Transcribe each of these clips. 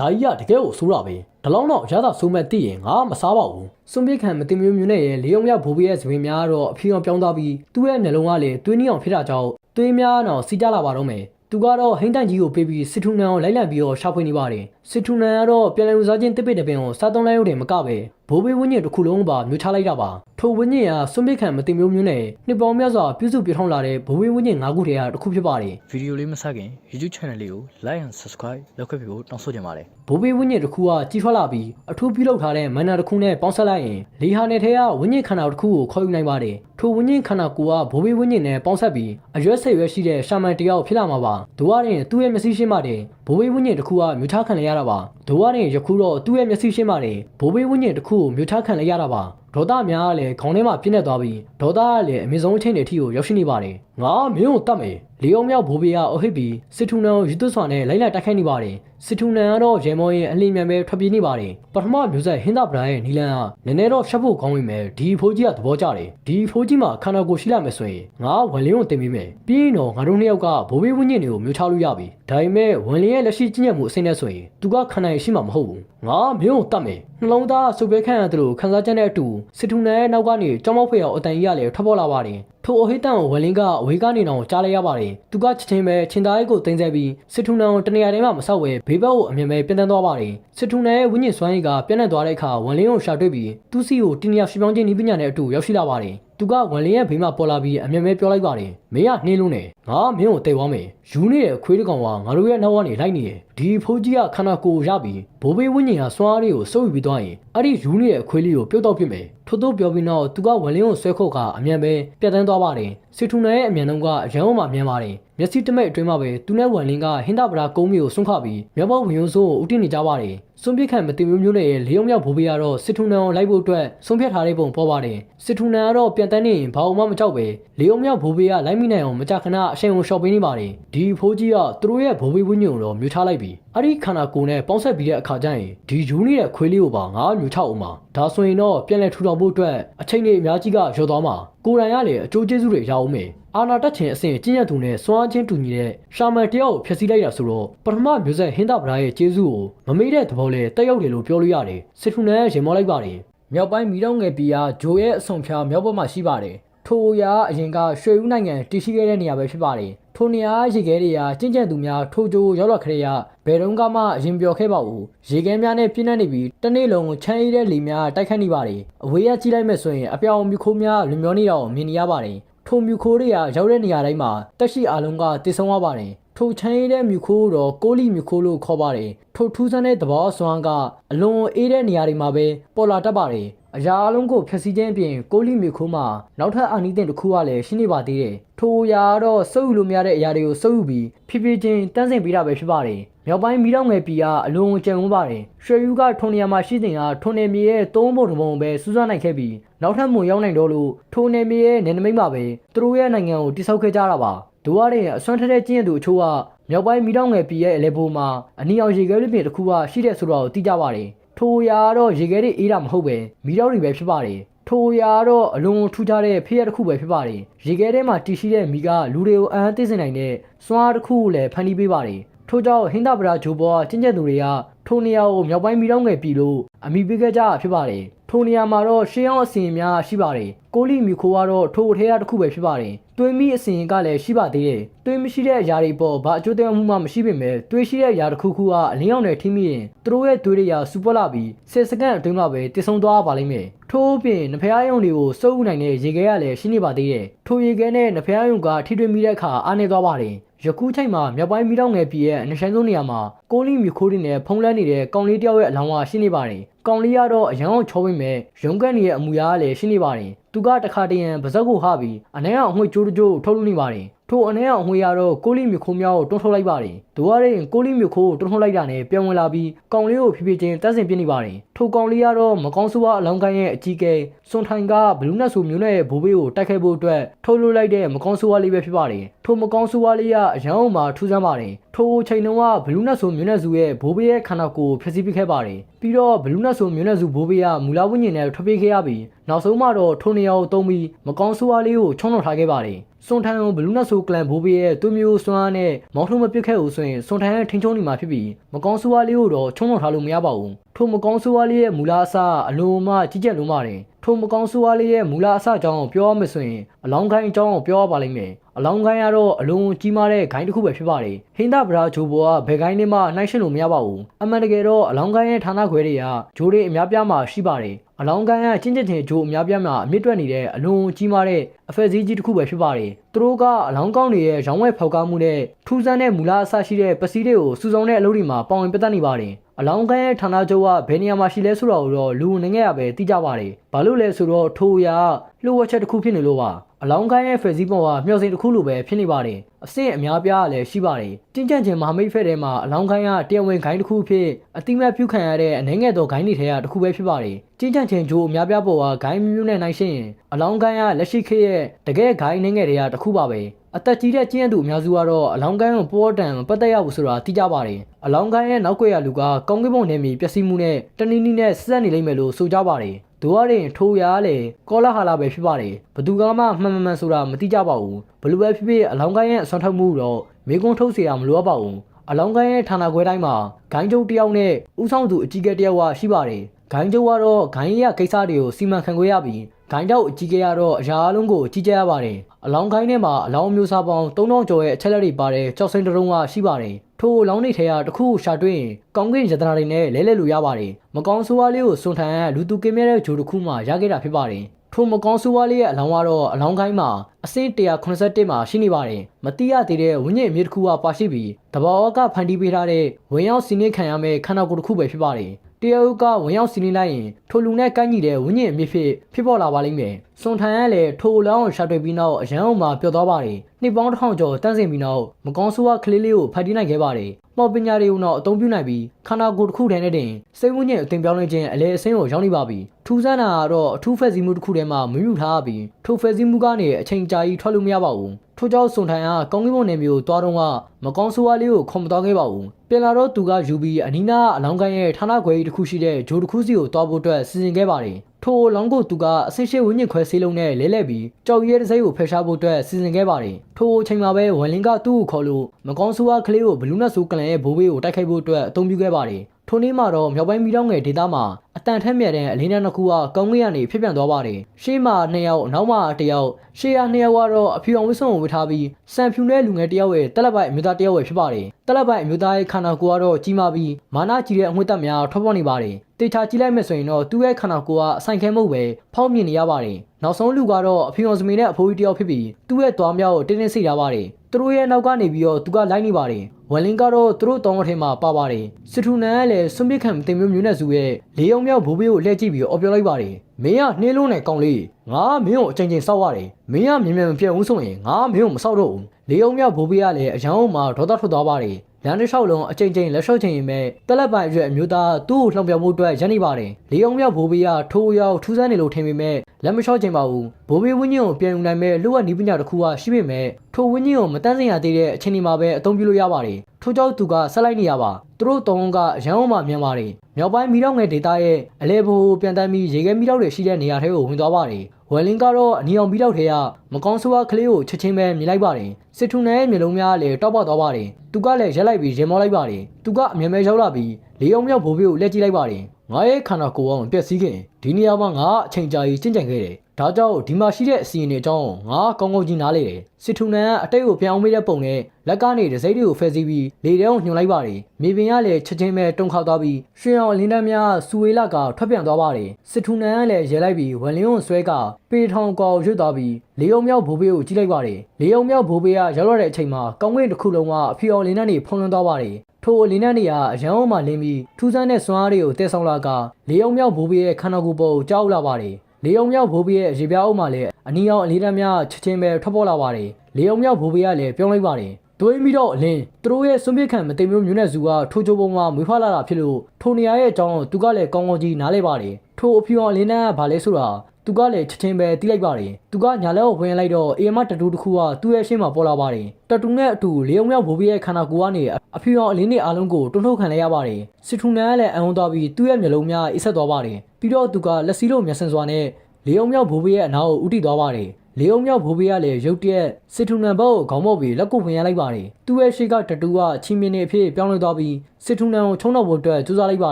ဒါကြီးကတကယ်ကိုဆိုးတာပဲဒါလောက်တော့ရတာဆိုးမဲ့သိရင်ငါမစားပါဘူးစွန်ပြစ်ခံမတင်မျိုးမျိုးနဲ့ရဲ့လေးအောင်မြောက်ဘိုးဘေးရဲ့သပင်များကတော့အဖြေအောင်ပြောင်းသွားပြီးသူ့ရဲ့နှလုံးကလည်းသွေးနှီးအောင်ဖြစ်တာကြောင့်သွေးများတော့စီးကြလာပါတော့မယ်သူကတော့ဟိန်းတန်ကြီးကိုပေးပြီးစစ်ထူနန်ကိုလိုက်လံပြီးတော့ရှာဖွေနေပါတယ်စစ်ထူနန်ကတော့ပြန်လည်ဦးစားခြင်းတစ်ပိတ်တစ်ပင်ကိုစားသုံးလိုက်ရုံတင်မကပဲဘိုးဘေးဝင်းညင်တစ်ခုလုံးပါမြို့ချလိုက်တာပါထိုဝင်းညင်ကစွန်ပြစ်ခံမတင်မျိုးမျိုးနဲ့နှစ်ပေါင်းများစွာပြုစုပြထောင်လာတဲ့ဘိုးဘေးဝင်းညင်၅ခုတည်းကတစ်ခုဖြစ်ပါတယ်ဗီဒီယိုလေးမစခင် YouTube channel လေးကို like and subscribe လုပ်ခဲ့ပြီးဖို့တောင်းဆိုချင်ပါတယ်ဘိုးဘေးဝင်းညင်တစ်ခုကကြီးထွားလာပြီးအထူးပြုလုပ်ထားတဲ့မန်နာတစ်ခုနဲ့ပေါင်းဆက်လိုက်ရင်လီဟာနယ်ထဲကဝင်းညင်ခန္ဓာတစ်ခုကိုခေါ်ယူနိုင်ပါတယ်ထိုဝင်းညင်ခန္ဓာကိုယ်ကဘိုးဘေးဝင်းညင်နဲ့ပေါင်းဆက်ပြီးအရွက်ဆက်ရွက်ရှိတဲ့ရှာမန်တယောက်ဖြစ်လာမှာပါဒိုဝရင်သူ့ရဲ့မျက်စိရှင်းပါတယ် ဘိုးဘေးဝင်းညင်တစ်ခုကမြူထားခံလိုက်ရတာပါဒိုဝရင်ယခုတော့သူ့ရဲ့မျက်စိရှင်းပါတယ်ဘိုးဘေးဝင်းညင်တစ်ခုကိုမြူထားခံလိုက်ရတာပါဒေါသများကလည်းခေါင်းထဲမှာပြည့်နေသွားပြီးဒေါသကလည်းအမြင့်ဆုံးအချိန်တွေထိကိုရောက်ရှိနေပါတယ်ငါမင်းကိုတတ်မယ် လီအောင်မြောက်ဘိုးဘေးကအဟစ်ပြီးစစ်ထူနန်ကိုယူသွဆွာနဲ့လိုက်လိုက်တိုက်ခိုက်နေပါတယ်စစ်ထူနန်ကတော့ရေမောရဲ့အလင်းမြန်ပဲထွက်ပြေးနေပါတယ်ပထမမျိုးဆက်ဟင်းသာဗရာရဲ့နီလန်ကနည်းနည်းတော့ရှက်ဖို့ကောင်းဝင်မယ်ဒီဖိုးကြီးကသဘောကျတယ်ဒီဖိုးကြီးမှာခန္ဓာကိုယ်ရှိလာမယ်ဆိုရင်ငါဝန်လင်းကိုတင်ပေးမယ်ပြီးရင်တော့ငါတို့နှစ်ယောက်ကဘိုးဘေးဝင်းညင်တွေကိုမျိုးချလို့ရပြီဒါပေမဲ့ဝန်လင်းရဲ့လက်ရှိကျင့်ရမှုအစိမ့်နဲ့ဆိုရင်သူကခန္ဓာရရှိမှာမဟုတ်ဘူးငါမင်းကိုတတ်မယ်နှလုံးသားစုပ်ပဲခန့်ရတယ်လို့ခန်းစားချက်နဲ့အတူစစ်ထူနန်ရဲ့နောက်ကနေကြောင်းမောက်ဖေအောင်အတန်ကြီးကလည်းထွက်ပေါ်လာပါတယ် ထိုအဟိတန်ကိုဝလင်းကအဝေးကနေတော့ကြားလိုက်ရပါတယ်သူကချက်ချင်းပဲချင်းသားရဲ့ကိုတင်ဆက်ပြီးစစ်ထူနန်ကိုတနေရာတိုင်းမှာမဆောက်ဝဲဘေးဘက်ကိုအမြင်ပဲပြန်တန်းသွားပါတယ်စစ်ထူနန်ရဲ့ဝိညာဉ်စွမ်းရည်ကပြန့်နှံ့သွားတဲ့အခါဝလင်းကိုရှာတွေ့ပြီးသူ့စီကိုတင်းရရွှေပြောင်းချင်းဤပညာနဲ့အတူရောက်ရှိလာပါတယ် သူကဝန်လင်းရဲ့ဘေးမှာပေါ်လာပြီးအမြင်ပဲပြောလိုက်ပါတယ်မင်းကနှင်းလုံးနေငါမင်းကိုတိတ်သွားမယ်ယူနေတဲ့ခွေးတစ်ကောင်ကငါတို့ရဲ့နောက်ကနေလိုက်နေတယ်ဒီဖိုးကြီးကခန္ဓာကိုယ်ရပြီးဘိုးဘေးဝိညာဉ်ဟာစွမ်းအားတွေကိုစုပ်ယူပြီးသွားရင်အဲ့ဒီယူနေတဲ့ခွေးလေးကိုပြုတ်တော့ပြစ်မယ်ထို့သောပြောပြီးတော့သူကဝန်လင်းကိုဆွဲခုတ်ကအမြန်ပဲပြတ်တန်းသွားပါတယ်စစ်ထူနယ်ရဲ့အမြန်နှုန်းကအရန်အောင်မှမြန်ပါတယ်မျက်စိတမိတ်အတွင်းမှာပဲသူနဲ့ဝန်လင်းကဟင်းတပရာကုန်းမျိုးကိုဆွန့်ခပြီးမြောက်ပေါက်ဝင်ရုံးစိုးကိုဥတည်နေကြပါတယ် စွန့်ပစ်ခံမတင်မျိုးမျိုးနဲ့လေးအောင်မြောက်ဘိုးဘေးကတော့စစ်ထူနန်ကိုလိုက်ဖို့အတွက်ဆုံးဖြတ်ထားတဲ့ပုံပေါ်ပါတယ်စစ်ထူနန်ကတော့ပြန်တန်းနေရင်ဘာမှမကြောက်ပဲလေးအောင်မြောက်ဘိုးဘေးကလိုက်မိနိုင်အောင်မကြခဏအရှိန်ကိုရှော့ပေးနေပါတယ်ဒီဖိုးကြီးကသူတို့ရဲ့ဘိုးဘေးဝင်းညုံတော့မြူထားလိုက်ပြီးအဲ့ဒီခန္ဓာကိုယ်နဲ့ပေါင်းဆက်ပြီးတဲ့အခါကျရင်ဒီယူနေတဲ့ခွေးလေးကိုပါငါမြူချအောင်ပါဒါဆိုရင်တော့ပြန်လဲထူထောင်ဖို့အတွက်အချိန်လေးအများကြီးကရောသွားမှာကိုယ်တိုင်ကလည်းအကျိုးကျေးဇူးတွေရအောင်မယ်အာနာတက်ချင်အဆင့်ကျင့်ရသူနဲ့စွမ်းအားချင်းတူညီတဲ့ရှာမန်တယောက်ကိုဖျက်ဆီးလိုက်တာဆိုတော့ပထမမျိုးဆက်ဟင်းသာဗရာရဲ့ကျေးဇူးကိုမမေ့တဲ့သဘောလဲတက်ရောက်တယ်လို့ပြောလို့ရတယ်စစ်ထူနယ်ရင်မောလိုက်ပါတယ်မြောက်ပိုင်းမီတော့ငယ်ပီယာဂျိုရဲ့အဆုံဖြာမြောက်ဘက်မှာရှိပါတယ်ထိုရာအရင်ကရွှေဦးနိုင်ငံတည်ရှိခဲ့တဲ့နေရာပဲဖြစ်ပါတယ် ထိုနေရာရေခဲတွေကကျင့်ကြံသူများထိုကြိုးရောက်လာခရေရဘယ်တော့မှအရင်ပြောခဲ့ပါဘူးရေခဲများနဲ့ပြင်းနေပြီးတနေ့လုံးချမ်းအေးတဲ့လေများတိုက်ခတ်နေပါတယ်အဝေးကကြည့်လိုက်မယ်ဆိုရင်အပြောင်မြူခိုးများလွန်မျောနေတာကိုမြင်နေရပါတယ်ထိုမြူခိုးတွေကရောက်တဲ့နေရာတိုင်းမှာတက်ရှိအားလုံးကတည်ဆုံသွားပါတယ်ထိုချမ်းရည်တဲ့မြူခိုးကိုတော့ကိုလီမြူခိုးလို့ခေါ်ပါတယ်ထိုထူးဆန်းတဲ့သဘောအစွမ်းကအလွန်အေးတဲ့နေရာတွေမှာပဲပေါ်လာတတ်ပါတယ် အရာအလုံးကိုဖျက်ဆီးခြင်းအပြင်ကိုလီမြူခိုးမှာနောက်ထပ်အာနိသင်တစ်ခုကလည်းရှိနေပါသေးတယ်ထိုအရာကတော့စုပ်ယူလို့မရတဲ့အရာတွေကိုစုပ်ယူပြီးဖြည်းဖြည်းချင်းတန်းဆင်ပေးတာပဲဖြစ်ပါတယ်မြောက်ပိုင်းမီးတောင်ငယ်ပီကအလွန်ကြံဝန်းပါတယ်ရွှေယူကထုံနေရာမှာရှိတဲ့ကထုံနေမြေရဲ့သုံးပုံတစ်ပုံပဲစူးစမ်းနိုင်ခဲ့ပြီးနောက်ထပ်မွန်ရောက်နိုင်တော့လို့ထိုနေမြေရဲ့နေနမိတ်မှာပဲသူတို့ရဲ့နိုင်ငံကိုတိစောက်ခဲ့ကြတာပါဒိုဝါရဲ့အစွမ်းထက်တဲ့ကျင့်ရသူအချို့ကမြောက်ပိုင်းမီးတောင်ငယ်ပီရဲ့အလဲပိုးမှာအနီအောင်ရေခဲလေးပြင်တစ်ခုကရှိတဲ့ဆိုတော့သိကြပါတယ် ထိုအရာကတော့ရေခဲတွေအေးတာမဟုတ်ပဲမီးတောင်တွေပဲဖြစ်ပါတယ်ထိုအရာကတော့အလွန်ထူးခြားတဲ့ဖေးရတစ်ခုပဲဖြစ်ပါတယ်ရေခဲထဲမှာတည်ရှိတဲ့မီးကလူတွေကိုအမ်းသိစေနိုင်တဲ့စွမ်းအားတစ်ခုကိုလည်းဖန်တီးပေးပါတယ်ထို့ကြောင့်ဟင်းသာပရာဂျိုဘောကကျင့်ကြံသူတွေကထိုနေရာကိုမြောက်ပိုင်းမီးတောင်ငယ်ပြီလို့အမိပေးခဲ့ကြတာဖြစ်ပါတယ်ထိုနေရာမှာတော့ရှေးအောင်အစဉ်များရှိပါတယ်ကိုလီမြူခိုကတော့ထိုအထဲကတစ်ခုပဲဖြစ်ပါတယ် သွေးမီအစဉ်ကလည်းရှိပါသေးတယ်သွေးမရှိတဲ့အရာတွေပေါ်ဘာအကျိုးသက်ရောက်မှုမှမရှိပေမဲ့သွေးရှိတဲ့အရာတစ်ခုခုကအလင်းရောင်နဲ့ထိမိရင်သူတို့ရဲ့သွေးတွေကစူပွက်လာပြီး10စက္ကန့်အတွင်းမှာပဲတည်ဆုံသွားပါလိမ့်မယ်ထို့အပြင်နဖျားယုံတွေကိုစုပ်ယူနိုင်တဲ့ရေခဲကလည်းရှိနေပါသေးတယ်ထိုရေခဲနဲ့နဖျားယုံကထိတွေ့မိတဲ့အခါအားနေသွားပါတယ် ယခုချိန်မှာမြောက်ပိုင်းမီးတောင်ငယ်ပြည်ရဲ့အနရှိုင်းဆုံးနေရာမှာကိုလီမြူခိုးတွေနဲ့ဖုံးလန်းနေတဲ့ကောင်လေးတယောက်ရဲ့အလောင်းကရှိနေပါတယ်။ကောင်လေးကတော့အရန်အောင်ချောပေးမဲ့ရုံးကန်နေရဲ့အမူအရာကလည်းရှိနေပါတယ်။သူကတခါတရံပါဇက်ကိုဟပြီးအနှဲအောင်အငွေ့ကြိုးကြိုးထုတ်လို့နေပါတယ်။ ထိုအနှဲအောင်အငွေ့ရတော့ကိုလီမြူခိုးများကိုတွန်းထုတ်လိုက်ပါတယ်။သူကရင်ကိုလီမြူခိုးကိုတွန်းထုတ်လိုက်တာနဲ့ပြန်ဝင်လာပြီးကောင်လေးကိုဖြည်းဖြည်းချင်းတက်ဆင်ပြနေပါတယ်။ထိုကောင်လေးကတော့မကောင်းဆိုးဝါအလောင်းကိုင်းရဲ့အကြီးကဲစွန်ထိုင်ကဘလူးနတ်ဆိုမျိုးနဲ့ဘိုးဘေးကိုတိုက်ခိုက်ဖို့အတွက်ထုတ်လို့လိုက်တဲ့မကောင်းဆိုးဝါလေးပဲဖြစ်ပါတယ်။ထိုမကောင်းဆိုးဝါလေးကအရန်အောင်မှာထူးဆန်းပါတယ်။ထိုချိန်တုန်းကဘလူးနတ်ဆိုမျိုးနဲ့စုရဲ့ဘိုးဘေးရဲ့ခန္ဓာကိုယ်ဖျက်ဆီးပစ်ခဲ့ပါတယ်။ ပြီးတော့ဘလူးနတ်ဆိုမျိုးနဲ့စုဘိုးဘေးကမူလဝိညာဉ်နဲ့ထွက်ပြေးခဲ့ရပြီးနောက်ဆုံးမှတော့ထိုနေရာကိုတုံးပြီးမကောင်းဆိုးဝါလေးကိုချုံနှောက်ထားခဲ့ပါတယ်။စွန်ထန်ကိုဘလူးနတ်ဆိုကလန်ဘိုးဘေးရဲ့သူမျိုးစွမ်းအားနဲ့မောင်းထုံးမပစ်ခဲ့ဘူးဆိုရင်င်စွန်ထန်ရဲ့ထင်းချုံနေမှာဖြစ်ပြီးမကောင်းဆိုးဝါးလေးကိုတော့ချုံတော့ထားလို့မရပါဘူးထိုမကောင်းဆိုးဝါးလေးရဲ့မူလအစအလုံးအမကြီးကျက်လုံးပါတယ်ထိုမကောင်းဆိုးဝါးလေးရဲ့မူလအစအကြောင်းကိုပြောရမယ်ဆိုရင်အလောင်းခိုင်းအကြောင်းကိုပြောရပါလိမ့်မယ် အလောင်းခိုင်းကတော့အလုံးကြီးမားတဲ့ဂိုင်းတစ်ခုပဲဖြစ်ပါတယ်ဟိန္ဒဗရာဂျိုဘောကဘယ်ဂိုင်းနဲ့မှနှိုင်းရှင်းလို့မရပါဘူးအမှန်တကယ်တော့အလောင်းခိုင်းရဲ့ဌာနခွဲတွေကဂျိုးတွေအများပြားမှာရှိပါတယ် အလောင်းကိုင်းကကျင့်ကျင့်တင်ဂျိုးအများပြားမှာအမြင့်တွက်နေတဲ့အလွန်ကြီးမားတဲ့အဖက်စည်းကြီးတစ်ခုပဲဖြစ်ပါတယ်။သူတို့ကအလောင်းကောင်းတွေရဲ့ရောင်းဝယ်ဖောက်ကားမှုနဲ့ထူးဆန်းတဲ့မူလအစရှိတဲ့ပစ္စည်းတွေကိုစုဆောင်းတဲ့အလုပ်တွေမှာပါဝင်ပတ်သက်နေပါတယ်။အလောင်းကိုင်းရဲ့ဌာနချုပ်ကဘယ်နေရာမှာရှိလဲဆိုတာကိုတော့လူဝင်ငယ်ရပဲသိကြပါတယ်။ဘာလို့လဲဆိုတော့ထိုအရာလှုပ်ဝက်ချက်တစ်ခုဖြစ်နေလို့ပါ။အလောင်းကိုင်းရဲ့ဖက်စည်းပုံကမျှော်စင်တစ်ခုလိုပဲဖြစ်နေပါတယ်။ အဆင့်အများပြားလည်းရှိပါတယ်။ကျင့်ကြံ့ခြင်းမဟာမိတ်ဖက်ထဲမှာအလောင်းကိုင်းကတရားဝင်ဂိုင်းတစ်ခုဖြစ်အတိမတ်ပြုခံရတဲ့အနေငယ်သောဂိုင်းတွေထဲကတစ်ခုပဲဖြစ်ပါတယ်။ကျင့်ကြံ့ခြင်းဂျိုးအများပြားပေါ်ကဂိုင်းမျိုးမျိုးနဲ့နိုင်ရှင်းရင်အလောင်းကိုင်းကလက်ရှိခေတ်ရဲ့တကယ်ဂိုင်းအနေငယ်တွေကတစ်ခုပါပဲ။အသက်ကြီးတဲ့ကျင့်ရသူအများစုကတော့အလောင်းကိုင်းကိုပေါ်တန်ပတ်သက်ရဘူးဆိုတာသိကြပါတယ်။အလောင်းကိုင်းရဲ့နောက်ွယ်ရလူကကောင်းကင်ဘုံနေမီပျက်စီးမှုနဲ့တနည်းနည်းနဲ့ဆက်နေလိမ့်မယ်လို့ဆိုကြပါတယ်။ ဒိုရရင်ထိုးရလေကောလာဟာလာပဲဖြစ်ပါတယ်ဘသူကမှမှန်မှန်မှန်ဆိုတာမသိကြပါဘူးဘလူပဲဖြစ်ဖြစ်အလောင်းကိုင်းရဲ့အဆွမ်းထုတ်မှုတော့မေကွန်းထုတ်เสียရမလိုအပ်ပါဘူးအလောင်းကိုင်းရဲ့ဌာနခွဲတိုင်းမှာဂိုင်းကျုပ်တယောက်နဲ့ဥဆောင်သူအကြီးအကဲတယောက်ကရှိပါတယ်ဂိုင်းကျုပ်ကတော့ဂိုင်းရကိစ္စတွေကိုစီမံခန့်ခွဲရပြီးဂိုင်းတော့အကြီးအကဲကတော့အရာအလုံးကိုကြီးကြပ်ရပါတယ်အလောင်းကိုင်းထဲမှာအလောင်းမျိုးစားပေါင်း3000ကျော်ရဲ့အချက်လက်တွေပါတဲ့ကြောက်စိမ့်တစ်လုံးကရှိပါတယ် ထိုအလောင်းတွေထဲကတစ်ခုရှာတွေ့ရင်ကောင်းကင်ရတနာတွေနဲ့လဲလဲလို့ရပါတယ်မကောင်းဆိုးဝါးလေးကိုစွန်ထန်ကလူသူကင်းမြဲတဲ့ဂျိုတစ်ခုမှရခဲ့တာဖြစ်ပါတယ်ထိုမကောင်းဆိုးဝါးလေးရဲ့အလောင်းကတော့အလောင်းကိုင်းမှာအဆင့်181မှာရှိနေပါတယ်မတိရသေးတဲ့ဝိညာဉ်အမြင့်တစ်ခုကပါရှိပြီးတဘာဝကဖန်တီးပေးထားတဲ့ဝင်ရောက်စီးနှင်းခံရမယ့်ခန္ဓာကိုယ်တစ်ခုပဲဖြစ်ပါတယ်တရုတ်ကဝင်ရောက်စီးနှင်းလိုက်ရင်ထိုလူနဲ့ကိုင်းညီတဲ့ဝိညာဉ်အမြင့်ဖြစ်ဖြစ်ပေါ်လာပါလိမ့်မယ် စွန်ထန်ကလည်းထိုလောင်းကိုရှာတွေ့ပြီးနောက်အရန်အောင်မှာပျော်သွားပါတယ်နှစ်ပေါင်းတစ်ထောင်ကျော်တန်းစင်ပြီးနောက်မကောင်းဆိုးဝါးကလေးလေးကိုဖန်တီးနိုင်ခဲ့ပါတယ်မော်ပညာတွေကိုတော့အသုံးပြုနိုင်ပြီးခန္ဓာကိုယ်တစ်ခုတည်းနဲ့တင်စိတ်ဝိညာဉ်အသွင်ပြောင်းလဲခြင်းအလဲအစင်းကိုရောက်နေပါပြီထူးဆန်းတာကတော့အထူးဖက်စီမှုတစ်ခုတည်းမှာမမြူထားပြီးထိုဖက်စီမှုကနေအချိန်ကြာကြီးထွက်လို့မရပါဘူးထို့ကြောင့်စွန်ထန်ကကောင်းကင်ဘုံနယ်မျိုးတွားတော့ကမကောင်းဆိုးဝါးလေးကိုခုံမတော်ခဲ့ပါဘူးပြန်လာတော့သူကယူပြီးအနီးနားအလောင်းကိုင်းရဲ့ဌာနခွဲကြီးတစ်ခုရှိတဲ့ဂျိုတစ်ခုစီကိုတွားဖို့အတွက်စီစဉ်ခဲ့ပါတယ် ထိုလောင်းကိုသူကအဆင့်ရှိဝင်းညစ်ခွဲဆေးလုံးနဲ့လဲလဲပြီးကြောက်ရဲတဲ့စိတ်ကိုဖယ်ရှားဖို့အတွက်စီစဉ်ခဲ့ပါတယ်ထိုအချိန်မှာပဲဝမ်လင်းကသူ့ကိုခေါ်လို့မကောင်းဆိုးဝါးကလေးကိုဘလူးနတ်ဆိုးကလန်ရဲ့ဘိုးဘေးကိုတိုက်ခိုက်ဖို့အတွက်အသုံးပြုခဲ့ပါတယ် ထိုနေ့မှာတော့မြောက်ပိုင်းမီတောင်းငယ်ဒေသမှာအတန်ထက်မြက်တဲ့အလင်းတန်းတစ်ခုကကောင်းကင်ကနေဖြစ်ပြန်သွားပါတယ်။ရှေ့မှာနှစ်ယောက်နောက်မှာတစ်ယောက်ရှေ့ကနှစ်ယောက်ကတော့အဖြူအောင်ဝစ်စုံကိုဝတ်ထားပြီးစံဖြူတဲ့လူငယ်တစ်ယောက်ရဲ့တက်လက်ပိုက်အမျိုးသားတစ်ယောက်ရဲ့ဖြစ်ပါတယ်။တက်လက်ပိုက်အမျိုးသားရဲ့ခန္ဓာကိုယ်ကတော့ကြီးမားပြီးမာနကြီးတဲ့အငွေ့တက်များထွက်ပေါ်နေပါတယ်။တေချာကြည့်လိုက်မယ်ဆိုရင်တော့သူ့ရဲ့ခန္ဓာကိုယ်ကအဆိုင်ခဲမဟုတ်ပဲဖောက်မြင်နေရပါတယ်။နောက်ဆုံးလူကတော့အဖြူအောင်စမီနဲ့အဖိုးကြီးတစ်ယောက်ဖြစ်ပြီးသူ့ရဲ့သွားမြောက်ကိုတင်းတင်းစိတ်ထားပါတယ်။ သူတို့ရဲ့နောက်ကနေပြီးတော့သူကလိုက်နေပါတယ်။ဝယ်လင်းကတော့သူတို့တောင်းထဲမှာပါပါတယ်။စစ်ထူနန်ကလည်းစွန့်ပစ်ခံတင်မျိုးမျိုးနဲ့စုရဲ့လေးအောင်မြောက်ဘိုးဘေးကိုလှည့်ကြည့်ပြီးအော်ပြောလိုက်ပါတယ်။မင်းကနှင်းလုံးနဲ့ကောင်းလေးငါမင်းကိုအချိန်ချင်းစောက်ရတယ်။မင်းကမြင်မြန်မပြတ်ဘူးဆိုရင်ငါမင်းကိုမစောက်တော့ဘူး။လေးအောင်မြောက်ဘိုးဘေးကလည်းအယောင်မှာဒေါသထွက်သွားပါတယ်။လမ်းတစ်လျှောက်လုံးအချိန်ချင်းလက်လျှော့ချိန်ရင်ပဲတက်လက်ပိုင်အရွယ်အမျိုးသားသူ့ကိုလှောင်ပြောင်မှုအတွက်ရပ်နေပါတယ်။လေးအောင်မြောက်ဘိုးဘေးကထိုးရောက်ထူးဆန်းနေလို့ထင်ပေမဲ့ လက်မလျှော့ချိန်ပါဘူး။ဘိုးဘေးဝင်းကြီးကိုပြန်ယူနိုင်မဲ့လူဝက်နီးပညာတစ်ခုကရှိပေမဲ့ထိုဝင်းကြီးကိုမတန်းစင်ရသေးတဲ့အချိန်ဒီမှာပဲအသုံးပြုလို့ရပါတယ်။ထို့ကြောင့်သူကဆက်လိုက်နေရပါ။သူတို့တုံးကရန်အောင်မှမြန်ပါတယ်။မြောက်ပိုင်းမီးတောင်ငယ်ဒေသရဲ့အလဲဘိုးပြန်တမ်းပြီးရေခဲမီးတောက်တွေရှိတဲ့နေရာထဲကိုဝင်သွားပါတယ်။ဝယ်လင်းကတော့အနီအောင်မီးတောက်ထဲကမကောင်းဆိုးဝါးကလေးကိုချက်ချင်းပဲမြင်လိုက်ပါတယ်။စစ်ထူနယ်ရဲ့မျိုးလုံးများလည်းတောက်ပေါက်သွားပါတယ်။သူကလည်းရက်လိုက်ပြီးရင်မောလိုက်ပါတယ်။သူကအမြဲမဲရောက်လာပြီးလေးအောင်မြောက်ဘိုးဘေးကိုလက်ကြည့်လိုက်ပါတယ်။ ငါရဲ့ခန္ဓာကိုယ်အောင်ပြက်စီးခင်ဒီနေရာမှာငါအချိန်ကြာကြီးကျင့်ကြံခဲ့တယ်။ဒါကြောင့်ဒီမှာရှိတဲ့အစီအရင်တွေအကြောင်းငါကောင်းကောင်းကြီးနားလေတယ်။စစ်ထူနန်ကအတိတ်ကိုပြောင်းမေးတဲ့ပုံနဲ့လက်ကနေဒစိမ့်တွေကိုဖယ်စီးပြီးလေထဲကိုညှို့လိုက်ပါတယ်။မြေပြင်ကလည်းချက်ချင်းပဲတုံခောက်သွားပြီးရွှေအောင်လင်းတန်းများစူဝေလာကထွက်ပြန်သွားပါတယ်။စစ်ထူနန်ကလည်းရဲလိုက်ပြီးဝမ်လင်းကိုဆွဲကပေထောင်ကောက်ရွတ်သွားပြီးလေအောင်မြောက်ဘိုးဘေးကိုကြည့်လိုက်ပါတယ်။လေအောင်မြောက်ဘိုးဘေးကရောက်လာတဲ့အချိန်မှာကောင်းကင်တစ်ခုလုံးကအဖီအောင်လင်းတန်းတွေဖုံးလွှမ်းသွားပါတယ်။ ထိုလင်းနှန်းတွေကအရန်အောင်မှလင်းပြီးထူးဆန်းတဲ့စွမ်းအားတွေကိုတည်ဆောင်လာကလေအောင်မြောက်ဘိုးဘေးရဲ့ခန္ဓာကိုယ်ပေါ်ကိုကြောက်လာပါတယ်။လေအောင်မြောက်ဘိုးဘေးရဲ့ရေပြားအုပ်မှလည်းအနီအောင်အလေးတန်းများချက်ချင်းပဲထွက်ပေါ်လာပါတယ်။လေအောင်မြောက်ဘိုးဘေးကလည်းပြောင်းလိုက်ပါတယ်။တွေးပြီးတော့အလင်းသူတို့ရဲ့စွန့်ပစ်ခံမသိမျိုးမျိုးနဲ့ဇူကထိုးချိုးပုံမှာမွေးဖွားလာတာဖြစ်လို့ထိုနေရာရဲ့အကြောင်းကိုသူကလည်းကောင်းကောင်းကြီးနားလဲပါတယ်။ထိုအဖြူအောင်အလင်းနှန်းကဘာလဲဆိုတာ သူကလည်းချက်ချင်းပဲတီးလိုက်ပါတယ်။သူကညာလက်ကိုဝင်လိုက်တော့အေမတတူတစ်ခုကသူ့ရဲ့ရှင်းမှာပေါ်လာပါတယ်။တတူနဲ့အတူလေုံမြောက်ဘိုးဘေးရဲ့ခန္ဓာကိုယ်ကနေအဖြူအောင်အလင်းတွေအားလုံးကိုတွန်းထုတ်ခံလိုက်ရပါတယ်။စစ်ထူနန်ကလည်းအံဝန်သွားပြီးသူ့ရဲ့မျက်လုံးများအိပ်ဆက်သွားပါတယ်။ပြီးတော့သူကလက်စီးလို့မျက်စင်စွာနဲ့လေုံမြောက်ဘိုးဘေးရဲ့အနားကိုဥတီသွားပါတယ်။လေအောင်မြောက်ဘိုးဘေးကလည်းရုတ်တရက်စစ်ထုံနံဘတ်ကိုခေါင်းမော့ပြီးလက်ကိုဝင်ရလိုက်ပါတယ်သူ့ရဲ့ရှေ့ကတတူကချီမင်းနေအဖြစ်ပြောင်းလဲသွားပြီးစစ်ထုံနံကိုချုံတော့ဖို့အတွက်ကြိုးစားလိုက်ပါ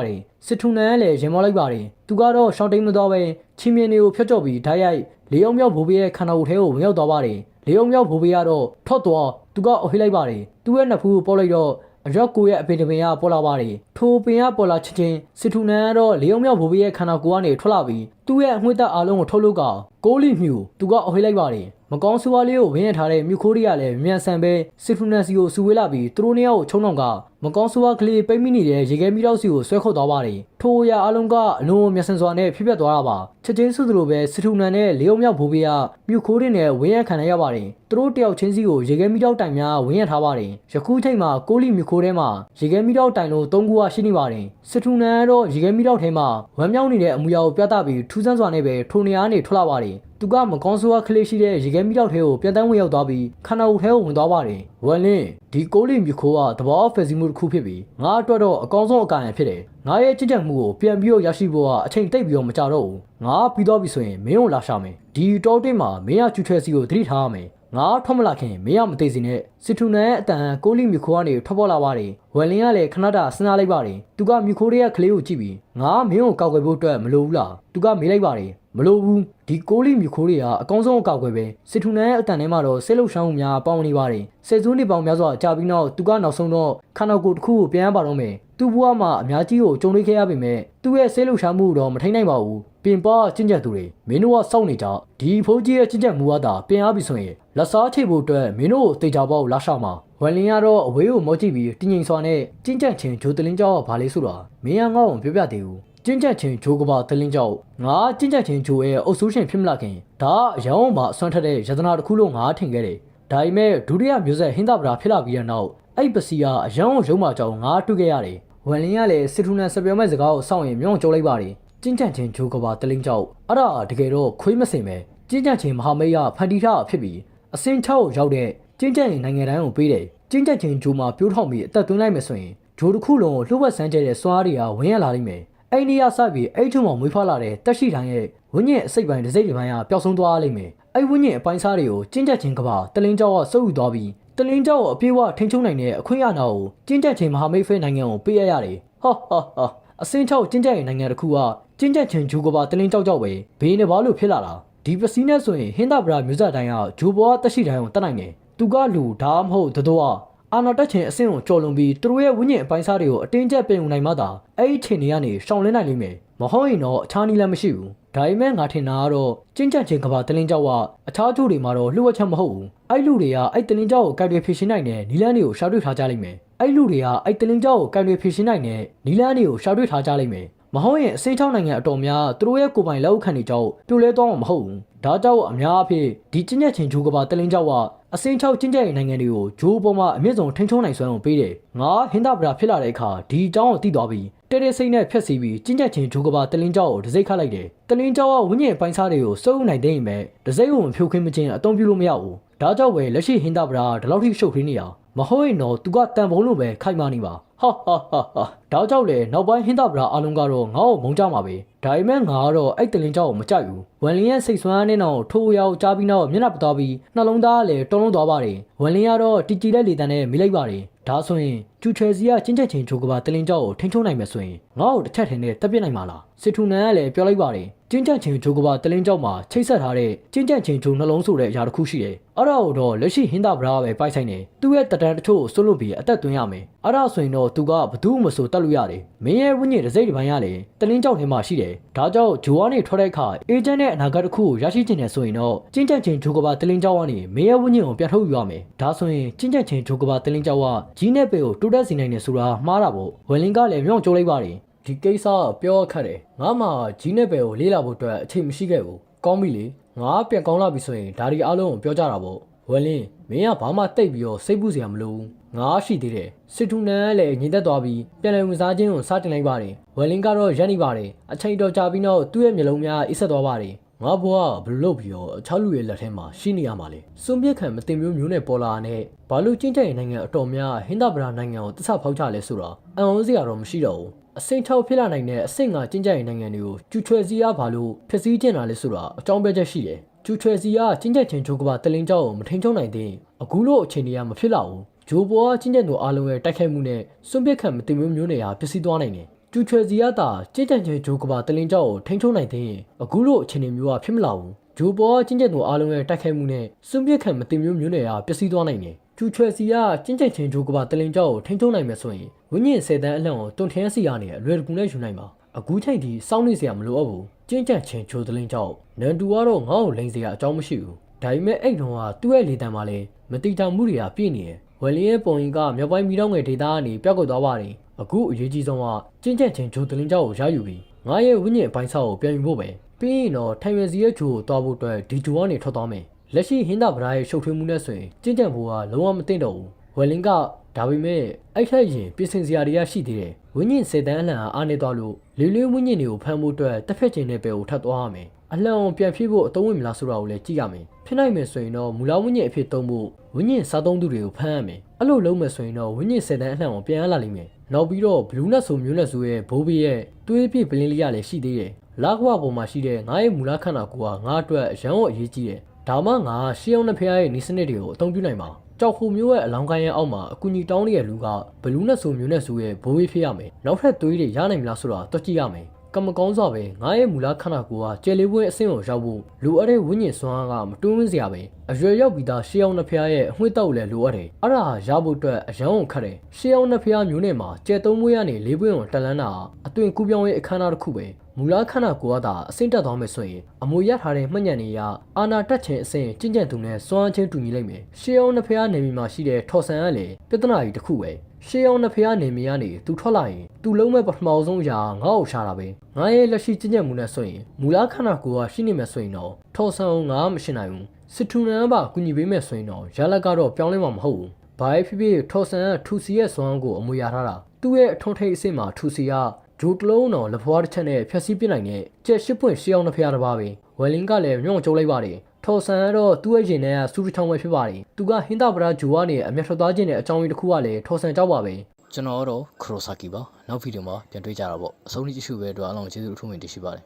တယ် စစ်ထုံနံကလည်းရင်မောလိုက်ပါတယ်သူကတော့ရှောင်းတိန်မသွားပဲချီမင်းနေကိုဖျက်ချော့ပြီးဓာတ်ရိုက်လေအောင်မြောက်ဘိုးဘေးရဲ့ခန္ဓာကိုယ်ထဲကိုဝင်ရောက်သွားပါတယ်လေအောင်မြောက်ဘိုးဘေးကတော့ထွက်သွားသူကအုပ်ဟိလိုက်ပါတယ်သူ့ရဲ့နှစ်ဖူးကိုပေါက်လိုက်တော့အရက်ကိုရဲ့အပင်တပင်ကပေါ်လာပါတယ်ထိုပင်ကပေါ်လာချက်ချင်းစစ်ထူနန်ကတော့လေုံမြောက်ဘိုးဘေးရဲ့ခန္ဓာကိုယ်ကနေထွက်လာပြီးသူ့ရဲ့အငွေ့သက်အားလုံးကိုထုတ်လို့ကကိုးလီမြူသူကအဟိလိုက်ပါတယ်မကောင်းဆိုးဝါးလေးကိုဝင်းရထားတဲ့မြူခိုးတွေကလည်းမြန်ဆန်ပဲစစ်ထူနန်စီကိုစူဝေးလာပြီးသူတို့နှစ်ယောက်ကိုချုံတော့က မကောင်းဆိုးဝါးကလေးပိတ်မိနေတဲ့ရေခဲမီတော့စီကိုဆွဲခုတ်သွားပါတယ်ထိုအရာအလုံးကအလုံးမျက်စင်စွာနဲ့ဖြစ်ပျက်သွားတာပါချက်ချင်းစုသလိုပဲစစ်ထူနန်နဲ့လေုံမြောက်ဘိုးဘေးကမြူခိုးတွေနဲ့ဝင်းရခံရရပါတယ်သူတို့တယောက်ချင်းစီကိုရေခဲမီတော့တိုင်များဝင်းရထားပါတယ်ယခုချိန်မှာကိုးလီမြူခိုးထဲမှာရေခဲမီတော့တိုင်လို့သုံးခုကရှိနေပါတယ်စစ်ထူနန်ကတော့ရေခဲမီတော့ထဲမှာဝမ်းမြောက်နေတဲ့အမူအရာကိုပြသပြီးထူးဆန်းစွာနဲ့ပဲထိုနေရာကနေထွက်လာပါတယ်သူကမကောင်းဆိုးဝါးကလေးရှိတဲ့ရေခဲမီတော့ထဲကိုပြန်တန်းဝင်ရောက်သွားပြီးခန္ဓာကိုယ်ထဲကိုဝင်သွားပါတယ်ဝမ်လင်းဒီကိုးလီမြူခိုးကသဘောဖက်စီမှုတစ်ခုဖြစ်ပြီးငါအတွက်တော့အကောင်းဆုံးအကံရဖြစ်တယ်ငါရဲ့ကြင်ကြံမှုကိုပြန်ပြီးတော့ရရှိဖို့ကအချိန်တိတ်ပြီးတော့မကြတော့ဘူးငါပြီးတော့ပြီဆိုရင်မင်းကိုလာရှာမယ်ဒီတောတင်းမှာမင်းကကျူထွဲစီကိုသတိထားရမယ်ငါထွက်မလာခင်မင်းရမသိစီနဲ့စစ်ထူနန်ရဲ့အတန်ကိုလီမြူခိုးကနေထွက်ပေါ်လာပါတယ်ဝယ်လင်းကလည်းခဏတာစဉ်းစားလိုက်ပါတယ်သူကမြူခိုးရဲ့ကလေးကိုကြည့်ပြီးငါမင်းကိုကောက်ွယ်ဖို့အတွက်မလိုဘူးလားသူကမေးလိုက်ပါတယ် မလိုဘူးဒီကိုလီမြူခိုးတွေကအကောင်းဆုံးအကောက်ွယ်ပဲစစ်ထူနန်ရဲ့အတန်ထဲမှာတော့ဆေးလုံရှောင်းမှုများပေါင်းနေပါတယ်ဆယ်စုနှစ်ပေါင်းများစွာကြာပြီးနောက်သူကနောက်ဆုံးတော့ခန္ဓာကိုယ်တစ်ခုကိုပြန်ရပါတော့မယ်သူ့ဘဝမှာအများကြီးကိုကြုံတွေ့ခဲ့ရပေမဲ့သူ့ရဲ့ဆေးလုံရှောင်းမှုတော့မထိန်နိုင်ပါဘူးပင်ပါကျင့်ကြံသူတွေမင်းတို့ကစောင့်နေကြဒီဖိုးကြီးရဲ့ကျင့်ကြံမှုကသာပြင်အားပြီဆိုရင်လက်စားချိတ်ဖို့အတွက်မင်းတို့ကိုတေချာပေါက်လာရှောက်မှာဝမ်လင်းကတော့အဝေးကိုမော့ကြည့်ပြီးတင်းငိမ်စွာနဲ့ကျင့်ကြံခြင်းဂျိုတလင်းကြောက်ကဘာလဲဆိုတာမင်းကငေါ့အောင်ပြောပြသေးဘူး ကျင့်ကြံခြင်းဂျိုကဘာတလင်းကြောက်ငါကျင့်ကြံခြင်းဂျိုရဲ့အုပ်စိုးရှင်ဖြစ်မလာခင်ဒါအရောင်းမှာအစွမ်းထက်တဲ့ယတနာတစ်ခုလို့ငါထင်ခဲ့တယ်ဒါပေမဲ့ဒုတိယမျိုးဆက်ဟင်းသာပရာဖြစ်လာပြီးတဲ့နောက်အဲ့ပစီကအယောင်းရုံးမှကြောင်းငါတွေ့ခဲ့ရတယ်ဝမ်လင်းကလည်းစစ်ထူနန်စပြောမဲ့စကားကိုစောင့်ရင်မြောင်းကြိုးလိုက်ပါတယ်ကျင့်ကြံခြင်းဂျိုကဘာတလင်းကြောက်အဲ့ဒါတကယ်တော့ခွေးမစင်ပဲကျင့်ကြံခြင်းမဟာမိတ်ကဖန်တီထားဖြစ်ပြီးအစင်6ကိုရောက်တဲ့ကျင့်ကြံရင်နိုင်ငံတိုင်းကိုပေးတယ်ကျင့်ကြံခြင်းဂျိုမှာပြိုးထောင်ပြီးအသက်သွင်းလိုက်မယ်ဆိုရင်ဂျိုတစ်ခုလုံးကိုလှုပ်ဝက်ဆန်းကျဲတဲ့စွားတွေကဝင်ရလာလိမ့်မယ် အဲ့ဒီရစပြီးအဲ့ထုံမှာမွေးဖွားလာတဲ့တက်ရှိတိုင်းရဲ့ဝိညာဉ်အစိတ်ပိုင်းတစ်စိတ်တစ်ပိုင်းကပျောက်ဆုံးသွားလိမ့်မယ်အဲ့ဝိညာဉ်အပိုင်းစားတွေကိုကျင့်ကြံခြင်းကဘာတလင်းကြောက်ကစုပ်ယူသွားပြီးတလင်းကြောက်ကိုအပြေးအဝထိန်ချုံနိုင်တဲ့အခွင့်အရေးကိုကျင့်ကြံခြင်းမဟာမိတ်ဖဲနိုင်ငံကိုပေးရရတယ်ဟာဟာဟာအစင်းချောက်ကျင့်ကြံရင်နိုင်ငံတစ်ခုကကျင့်ကြံခြင်းဂျူကဘာတလင်းကြောက်ကြောက်ပဲဘေးနေဘာလို့ဖြစ်လာတာဒီပစီနဲ့ဆိုရင်ဟင်းသာဗရာမျိုးဆက်တိုင်းကဂျိုဘောတက်ရှိတိုင်းကိုတတ်နိုင်တယ်သူကလူဒါမှမဟုတ်တတော် အာနာတက်ချင်းအဆင့်ကိုကြော်လွန်ပြီးသူတို့ရဲ့ဝိညာဉ်အပိုင်းစားတွေကိုအတင်းကျပ်ပြင်ယူနိုင်မှသာအဲ့ဒီချိန်တွေကနေရှောင်လင်းနိုင်လိမ့်မယ်မဟုတ်ရင်တော့အခြားနည်းလည်းမရှိဘူးဒါပေမဲ့ငါထင်တာကတော့ကျင့်ကြံခြင်းကဘာတလင်းကြောက်ကအခြားသူတွေမှာတော့လှုပ်ဝက်ချက်မဟုတ်ဘူးအဲ့လူတွေကအဲ့တလင်းကြောက်ကိုကြိုက်တွေဖြည့်ရှင်းနိုင်တဲ့နီလန်းတွေကိုရှာတွေ့ထားကြလိမ့်မယ်အဲ့လူတွေကအဲ့တလင်းကြောက်ကိုကြိုက်တွေဖြည့်ရှင်းနိုင်တဲ့နီလန်းတွေကိုရှာတွေ့ထားကြလိမ့်မယ်မဟုတ်ရင်အစိမ်းချောင်းနိုင်ငံအတော်များသူတို့ရဲ့ကိုယ်ပိုင်လက်အောက်ခံတွေကြောင့်ပြိုလဲသွားမှာမဟုတ်ဘူးဒါကြောင့်အများအဖြစ်ဒီကျင့်ကြံခြင်းဂျိုကဘာတလင်းကြောက်က အစင်းချောက်ကျင့်ကြံရေးနိုင်ငံတွေကိုဂျိုးပေါ်မှာအမြင့်ဆုံးထိန်းချုံနိုင်စွမ်းကိုပေးတယ်ငါဟင်တာဗရာဖြစ်လာတဲ့အခါဒီအကြောင်းကိုသိသွားပြီးတဲတဲစိတ်နဲ့ဖျက်ဆီးပြီးကျင့်ကြံခြင်းဂျိုကဘာတလင်းကြောက်ကိုဒစိတ်ခတ်လိုက်တယ်တလင်းကြောက်ကဝိညာဉ်ပိုင်းစားတွေကိုစုပ်နိုင်တဲ့ရင်ပဲဒစိတ်ကိုမဖြိုခင်းမချင်းအသုံးပြုလို့မရဘူးဒါကြောင့်ပဲလက်ရှိဟင်တာဗရာဒီလောက်ထိရှုပ်ခင်းနေရမဟုတ်ရင်တော့သူကတန်ဖုံးလိုပဲခိုက်မနေပါ ဟာဟာဟာဟာဒါကြောင့်လေနောက်ပိုင်းဟင်းသာဗရာအားလုံးကတော့ငါ့ကိုမုန်းကြမှာပဲဒါပေမဲ့ငါကတော့အဲ့တလင်းကြောက်ကိုမကြိုက်ဘူးဝမ်လင်းရဲ့စိတ်ဆွမ်းနဲ့တော့ထိုးရောက်ကြားပြီးနောက်မျက်နှာပသွားပြီးနှလုံးသားလည်းတုံးလုံးသွားပါတယ်ဝမ်လင်းကတော့တီတီလက်လေတန်နဲ့မိလိုက်ပါတယ်ဒါဆိုရင်ကျူချယ်စီကကျင်းချက်ချင်းချိုးကပါတလင်းကြောက်ကိုထိန်းချုံနိုင်မယ်ဆိုရင်ငါ့ကိုတစ်ချက်ထင်းနဲ့တက်ပြစ်နိုင်မှာလားစစ်ထူနန်ကလည်းပြောလိုက်ပါတယ်ကျင်းချက်ချင်းချိုးကပါတလင်းကြောက်မှာချိတ်ဆက်ထားတဲ့ကျင်းချက်ချင်းချိုးနှလုံးဆိုတဲ့အရာတစ်ခုရှိတယ်အဲ့ဒါကိုတော့လက်ရှိဟင်းသာဗရာပဲပိုက်ဆိုင်နေသူ့ရဲ့တတန်တချို့ကိုစွန့်လွတ်ပြီးအသက်သွင်းရမယ်အဲ့ဒါဆိုရင်တော့သူကဘသူမှမဆိုတတ်လို့ရတယ်မင်းရဲ့ဝိညာဉ်တစ်စိတ်တစ်ပိုင်းကလည်းတလင်းကြောက်ထဲမှာရှိတယ်ဒါကြောင့်ဂျိုဝါနေထွက်တဲ့အခါအေဂျင့်နဲ့အနာဂတ်တစ်ခုကိုရရှိချင်တယ်ဆိုရင်တော့ကျင်းချက်ချင်းဂျိုကပါတလင်းကြောက်ကနေမင်းရဲ့ဝိညာဉ်ကိုပြန်ထုတ်ယူရမယ်ဒါဆိုရင်ကျင်းချက်ချင်းဂျိုကပါတလင်းကြောက်ကကြီးနဲ့ပေကိုတိုးတက်စေနိုင်တယ်ဆိုတာမှားတာပေါ့ဝယ်လင်းကလည်းမြောင်းကျိုးလိုက်ပါတယ်ဒီကိစ္စကပြောခက်တယ်ငါမှကြီးနဲ့ပေကိုလေးလာဖို့အတွက်အချိန်မရှိခဲ့ဘူးကောင်းပြီလေငါပြန်ကောင်းလာပြီဆိုရင်ဒါဒီအားလုံးကိုပြောကြတာပေါ့ဝယ်လင်းမင်းကဘာမှတိတ်ပြီးတော့စိတ်ပူစရာမလိုဘူးငါရှိသေးတယ်စစ်ထူနန်ကလည်းညင်သက်သွားပြီးပြန်လည်ဝင်စားခြင်းကိုစတင်လိုက်ပါတယ်ဝယ်လင်းကတော့ရက်နေပါတယ်အချိန်တော်ကြာပြီးနောက်သူ့ရဲ့မျက်လုံးများအိပ်ဆက်သွားပါတယ် ငါဘွားဘယ်လို့ပြီးတော့အခြားလူရဲ့လက်ထဲမှာရှိနေရမှာလဲစွန်ပြက်ခံမတင်မျိုးမျိုးနဲ့ပေါ်လာတဲ့ဘာလို့ကျင့်ကြံနိုင်ငံအတော်များဟင်းသာဗရာနိုင်ငံကိုတစ္ဆဖောက်ချလဲဆိုတာအံ့ဩစရာတော့မရှိတော့ဘူးအစိမ့်ထောက်ဖြစ်လာနိုင်တဲ့အစိမ့်ငါကျင့်ကြံနိုင်ငံတွေကိုကျူချွဲစည်းရဘာလို့ဖြစ်စည်းကျင်လာလဲဆိုတာအကြောင်းပြချက်ရှိတယ်ကျူချွယ်စီကကျင်းချက်ချင်းဂျိုကဘာတလင်းကြောက်ကိုမထိန်ချုံနိုင်သေးအခုလိုအခြေအနေကမဖြစ်တော့ဘူးဂျိုဘောကကျင်းချက်သူအားလုံးရဲ့တိုက်ခိုက်မှုနဲ့စွန့်ပစ်ခံမတင်မျိုးမျိုးတွေဟာပျက်စီးသွားနိုင်တယ် ကျူချွယ်စီကသာကျင်းချက်ချင်းဂျိုကဘာတလင်းကြောက်ကိုထိန်ချုံနိုင်သေးရင်အခုလိုအခြေအနေမျိုးကဖြစ်မလာဘူးဂျိုဘောကကျင်းချက်သူအားလုံးရဲ့တိုက်ခိုက်မှုနဲ့စွန့်ပစ်ခံမတင်မျိုးမျိုးတွေဟာပျက်စီးသွားနိုင်တယ်ကျူချွယ်စီကကျင်းချက်ချင်းဂျိုကဘာတလင်းကြောက်ကိုထိန်ချုံနိုင်မယ်ဆိုရင်ဝိညာဉ်၁၀တန်းအလှန်ကိုတွန်ထင်းစီကနေအလွယ်တကူနဲ့ယူနိုင်ပါအခုချိန်ထိစောင့်နေစရာမလိုအပ်ဘူးကျင်းကြံချင်းချိုတလင်းကြောင့်နန်တူကတော့ငါ့ကိုလိန်စရာအကြောင်းမရှိဘူးဒါပေမဲ့အဲ့တုန်းကသူ့ရဲ့လေတံမှာလည်းမတိတာမှုတွေကပြည့်နေတယ်ဝယ်လင်းရဲ့ပုံရင်ကမြောက်ပိုင်းမီတော့ငယ်ဒေတာကနေပြောက်ကွက်သွားပါတယ် အခုအရေးကြီးဆုံးကကျင်းကြံချင်းချိုတလင်းကြောင့်ကိုရယူပြီးငါရဲ့ဝိညာဉ်အပိုင်းဆောက်ကိုပြန်ယူဖို့ပဲပြီးရင်တော့ထိုင်ရွယ်စီရဲ့ဂျိုကိုတွားဖို့အတွက်ဒီဂျိုကနေထွက်သွားမယ်လက်ရှိဟင်းသာဗရာရဲ့ရှုပ်ထွေးမှုနဲ့ဆိုရင်ကျင်းကြံဖို့ကလုံးဝမသိတော့ဘူးဝယ်လင်းကဒါပေမဲ့အဲ့ထက်ရင်ပြင်ဆင်စရာတွေကရှိသေးတယ်ဝိညာဉ်စေတန်းအလံအားနေသွားလို့လေးလေးဝိညာဉ်တွေကိုဖမ်းဖို့အတွက်တစ်ဖက်ချင်းနဲ့ပဲကိုထပ်သွားရမယ်အလှန်အောင်ပြန်ဖြည့်ဖို့အသုံးဝင်မလားဆိုတာကိုလည်းကြည့်ရမယ်ဖြစ်နိုင်မယ်ဆိုရင်တော့မူလဝိညာဉ်အဖြစ်သုံးဖို့ဝိညာဉ်စားသုံးသူတွေကိုဖမ်းရမယ်အဲ့လိုလုပ်မယ်ဆိုရင်တော့ဝိညာဉ်စေတန်းအလှန်အောင်ပြန်ရလာလိမ့်မယ် နောက်ပြီးတော့ဘလူးနတ်ဆိုမျိုးနတ်ဆိုရဲ့ဘိုးဘေးရဲ့သွေးပြည့်ပလင်းလေးရလည်းရှိသေးတယ်လာကွာပေါ်မှာရှိတဲ့ငါရဲ့မူလခန္ဓာကိုယ်ကငါအတွက်အရန်ကိုအရေးကြီးတယ်ဒါမှငါရှေးအောင်နှစ်ဖျားရဲ့နေစနစ်တွေကိုအသုံးပြုနိုင်မှာကြောက်ခုမျိုးရဲ့အလောင်းကိုင်းရဲ့အောက်မှာအကူကြီးတောင်းနေတဲ့လူကဘလူးနဲ့ဆိုမျိုးနဲ့ဆိုရဲ့ဘိုးဘေးဖြစ်ရမယ်နောက်ထပ်သွေးတွေရနိုင်မလားဆိုတာတွက်ကြည့်ရမယ် ကမကောင်းစွာပဲငါရဲ့မူလခန္ဓာကိုယ်ကကျယ်လေးပွဲအဆင့်ကိုရောက်ဖို့လိုအပ်တဲ့ဝိညာဉ်စွမ်းအားကမတွန်းဝင်းစရာပဲအရွယ်ရောက်ပြီးသားရှေးအောင်နှစ်ဖျားရဲ့အငွေ့တောက်လည်းလိုအပ်တယ်အဲ့ဒါရဖို့အတွက်အရန်ကိုခက်တယ်ရှေးအောင်နှစ်ဖျားမျိုးနဲ့မှာကျယ်သုံးမွေးရနေလေးပွင့်ကိုတက်လန်းတာအသွင်ကူးပြောင်းရဲ့အခမ်းအနားတစ်ခုပဲမူလခန္ဓာကိုယ်ကသာအဆင့်တက်သွားမယ်ဆိုရင်အမွေရထားတဲ့မှတ်ညံနေရအာနာတက်ခြင်းအဆင့်ကျင့်ကြံသူနဲ့စွမ်းအားချင်းတူညီလိမ့်မယ်ရှေးအောင်နှစ်ဖျားနေမီမှာရှိတဲ့ထော်ဆန်ကလည်းပြဿနာကြီးတစ်ခုပဲ ရှေးအောင်နှစ်ဖျားနေမီကနေသူထွက်လာရင်သူလုံးမဲ့ပထမဆုံးအရာငါ့ကိုရှာတာပဲငါရဲ့လက်ရှိကျင့်ကြံမှုနဲ့ဆိုရင်မူလခန္ဓာကိုယ်ကရှိနေမယ်ဆိုရင်တော့ထော်ဆန်ကိုငါမရှင်းနိုင်ဘူးစစ်ထူနန်ကပါကူညီပေးမယ်ဆိုရင်တော့ရလက်ကတော့ပြောင်းလဲမှာမဟုတ်ဘူးဘာဖြစ်ဖြစ်ထော်ဆန်ကထူစီရဲ့စွမ်းကိုအမွေရထားတာသူ့ရဲ့အထွန်ထိပ်အစ်စ်မှာထူစီကဂျိုတလုံးတော်လက်ဖွားတစ်ချက်နဲ့ဖြက်စီးပြစ်နိုင်တဲ့ကျက်ရှစ်ပွင့်ရှေးအောင်တစ်ဖျားတစ်ပါးပဲဝယ်လင်းကလည်းညွန့်ကျုံလိုက်ပါတယ် ထော်ဆန်ကတော့သူ့ရဲ့ရင်ထဲကစူးတစ်ချောင်းပဲဖြစ်ပါတယ်သူကဟင်းသာပရာဂျိုကနေအမျက်ထွက်သွားခြင်းနဲ့အကြောင်းရင်းတစ်ခုကလည်းထော်ဆန်ကြောက်ပါပဲကျွန်တော်ကတော့ခရိုဆာကီပါနောက်ဗီဒီယိုမှာပြန်တွေ့ကြတာပေါ့အဆုံးထိကြည့်ရှုပဲအတွက်အားလုံးကျေးဇူးအထူးတင်ရှိပါတယ်